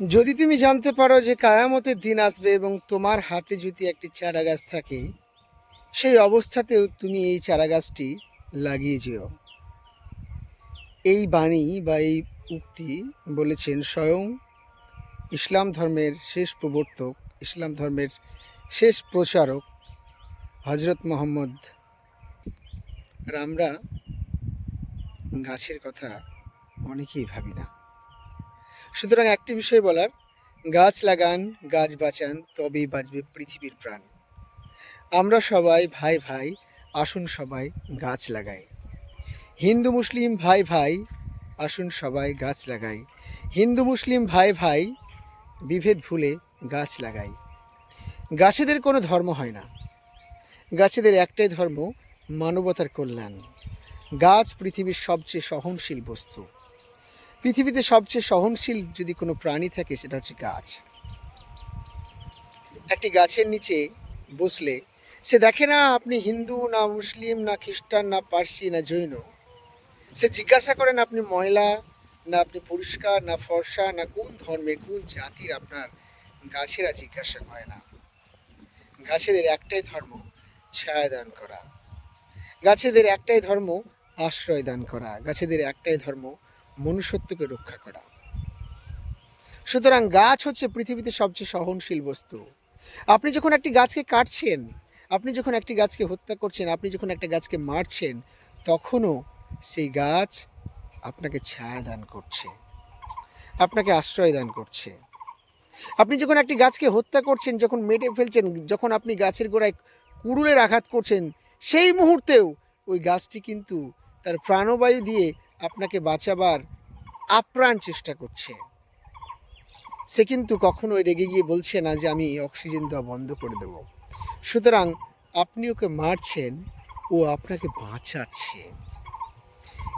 যদি তুমি জানতে পারো যে কায়ামতের দিন আসবে এবং তোমার হাতে যদি একটি চারা গাছ থাকে, সেই অবস্থাতেও তুমি এই চারা গাছটি লাগিয়ে যেও। এই বাণী বা এই উক্তি বলেছেন স্বয়ং ইসলাম ধর্মের শেষ প্রবর্তক, ইসলাম ধর্মের শেষ প্রচারক হজরত মোহাম্মদ আর আমরা গাছের কথা অনেকেই ভাবি না। সুতরাং একটি বিষয় বলার, গাছ লাগান, গাছ বাঁচান, তবেই বাঁচবে পৃথিবীর প্রাণ। আমরা সবাই ভাই ভাই, আসুন সবাই গাছ লাগাই। হিন্দু, মুসলিম ভাই ভাই, আসুন সবাই গাছ লাগাই। হিন্দু, মুসলিম ভাই ভাই, বিভেদ ভুলে গাছ লাগাই। গাছেদের কোনো ধর্ম হয় না। গাছেদের একটাই ধর্ম মানবতার কল্যাণ। গাছ পৃথিবীর সবচেয়ে সহনশীল বস্তু। পৃথিবীতে সবচেয়ে সহনশীল যদি কোনো প্রাণী থাকে, সেটা হচ্ছে গাছ। একটি গাছের নিচে বসলে সে দেখে না আপনি হিন্দু, না মুসলিম, না খ্রিস্টান, না পার্সি, না জৈন। সে জিজ্ঞাসা করেন আপনি ময়লা, না আপনি পরিষ্কার, না ফর্সা, না কোন ধর্মের, কোন জাতির আপনার গাছেরা জিজ্ঞাসা করে না। গাছেদের একটাই ধর্ম, ছায়া দান করা। গাছেদের একটাই ধর্ম, আশ্রয় দান করা। গাছেদের একটাই ধর্ম মনুষ্যত্বকে রক্ষা করা। সুতরাং গাছ হচ্ছে পৃথিবীতে সবচেয়ে সহনশীল বস্তু। আপনি যখন একটি গাছকে কাটছেন, আপনি যখন একটি গাছকে হত্যা করছেন, আপনি যখন একটা গাছকে মারছেন, তখনও সেই গাছ আপনাকে ছায়া দান করছে, আপনাকে আশ্রয় দান করছে। আপনি যখন একটি গাছকে হত্যা করছেন, যখন মেটে ফেলছেন, যখন আপনি গাছের গোড়ায় কুড়ুলের আঘাত করছেন, সেই মুহূর্তেও ওই গাছটি কিন্তু তার প্রাণবায়ু দিয়ে আপনাকে বাঁচাবার আপ্রাণ চেষ্টা করছে। সে কিন্তু কখনোই রেগে গিয়ে বলছে না যে আমি অক্সিজেন দেওয়া বন্ধ করে দেব। সুতরাং আপনি ওকে মারছেন, ও আপনাকে বাঁচাচ্ছে।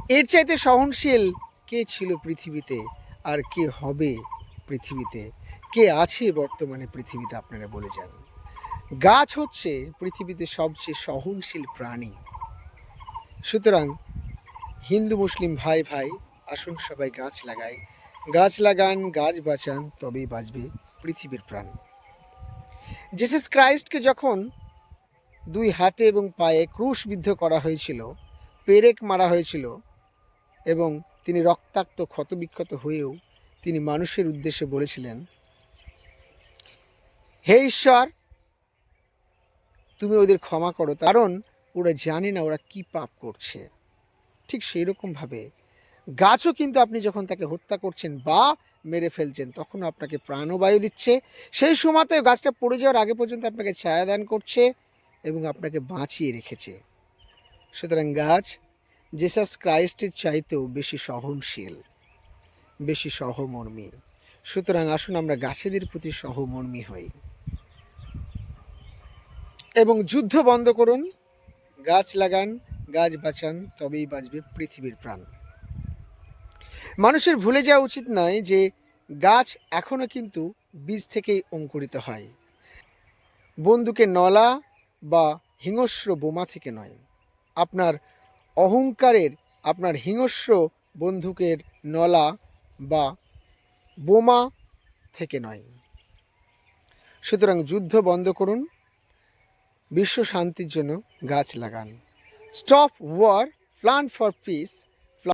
এর চাইতে সহনশীল কে ছিল পৃথিবীতে আর কে হবে পৃথিবীতে? কে আছে বর্তমানে পৃথিবীতে আপনারা বলে যান। গাছ হচ্ছে পৃথিবীতে সবচেয়ে সহনশীল প্রাণী। সুতরাং হিন্দু মুসলিম ভাই ভাই, আসুন সবাই গাছ লাগাই। গাছ লাগান, গাছ বাঁচান, তবেই বাঁচবে পৃথিবীর প্রাণ। জেসাস ক্রাইস্টকে যখন দুই হাতে এবং পায়ে ক্রুশবিদ্ধ করা হয়েছিল, পেরেক মারা হয়েছিল এবং তিনি রক্তাক্ত, ক্ষতবিক্ষত হয়েও তিনি মানুষের উদ্দেশ্যে বলেছিলেন, হে ঈশ্বর, তুমি ওদের ক্ষমা করো, কারণ ওরা জানে না ওরা কি পাপ করছে। ঠিক সেই রকমভাবে গাছও কিন্তু আপনি যখন তাকে হত্যা করছেন বা মেরে ফেলছেন তখন আপনাকে প্রাণবায়ু দিচ্ছে। সেই সময়তে গাছটা পড়ে যাওয়ার আগে পর্যন্ত আপনাকে ছায়া দান করছে এবং আপনাকে বাঁচিয়ে রেখেছে। সুতরাং গাছ, জেসাস ক্রাইস্টের চাইতেও বেশি সহনশীল, বেশি সহমর্মী। সুতরাং আসুন আমরা গাছেদের প্রতি সহমর্মী হই। এবং যুদ্ধ বন্ধ করুন, গাছ লাগান গাছ বাঁচান, তবেই বাঁচবে পৃথিবীর প্রাণ। মানুষের ভুলে যাওয়া উচিত নয় যে গাছ এখনও কিন্তু বীজ থেকেই অঙ্কুরিত হয়। বন্দুকের নলা বা হিংস্র বোমা থেকে নয়। আপনার অহংকারের, আপনার হিংস্র বন্দুকের নলা বা বোমা থেকে নয়। সুতরাং যুদ্ধ বন্ধ করুন, বিশ্ব শান্তির জন্য গাছ লাগান। Stop war plan for peace